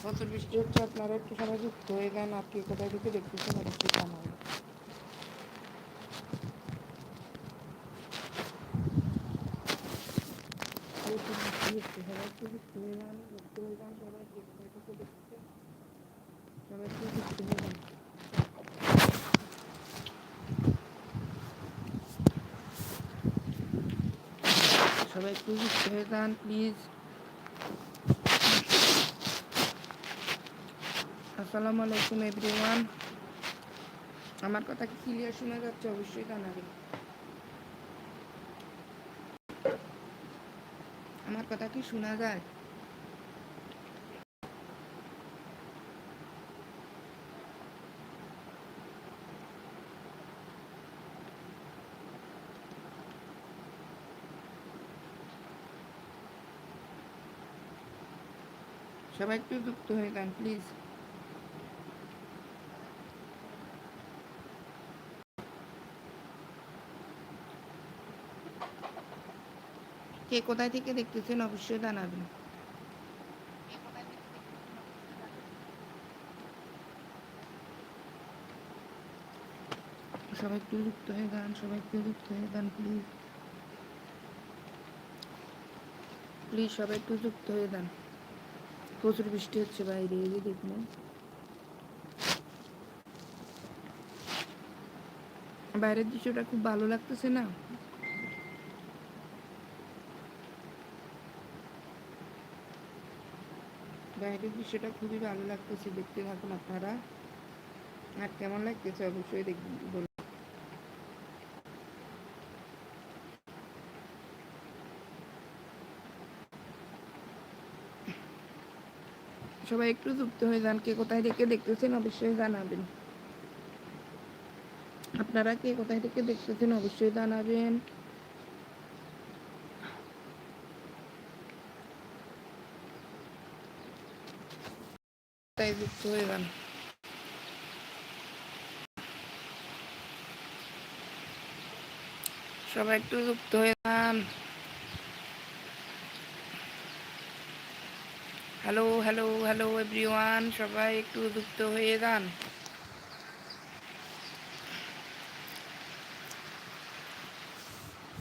প্রচুর বৃষ্টি হচ্ছে, আপনারা একটু সবাই যুক্ত হয়ে আর কে কোথায় থেকে দেখতেছেন অবশ্যই জানাবেন সবাই যুক্ত হয়ে যান সবাই কে কোথায় থেকে দেখতেছেন সবাই একটু যুক্ত হয়ে যান সবাই একটু খেয়ে যান প্লিজ আসসালামু আলাইকুম এভরিওয়ান আমার কথা কি ক্লিয়ার শোনা যাচ্ছে? অবশ্যই জানাবেন আমার কথা কি শোনা যায়? সবাই একটু যুক্ত হয়ে যান প্লিজ কে কোথায় থেকে দেখতেছেন? অবশ্যই জানাবেন। সবাই একটু যুক্ত হয়ে যান সবাই একটু যুক্ত হয়ে যান প্লিজ প্লিজ সবাই একটু যুক্ত হয়ে যান প্রচুর বৃষ্টি হচ্ছে বাইরে, এই যে দেখুন। বাইরের দৃশ্যটা খুব ভালো লাগতেছে না? বাইরের দৃশ্যটা খুবই ভালো লাগতেছে, দেখতে থাকুন আপনারা। আর কেমন লাগতেছে অবশ্যই দেখবেন সবাই একটু যুক্ত হয়ে যান, কে কোথায় থেকে দেখতেছেন অবশ্যই জানাবেন। আপনারা কে কোথায় থেকে দেখতেছেন অবশ্যই জানাবেন। যুক্ত হয়ে যান। সবাই একটু যুক্ত হয়ে যান। হ্যালো হ্যালো হ্যালো এভরিওয়ান সবাই একটু যুক্ত হয়ে যান।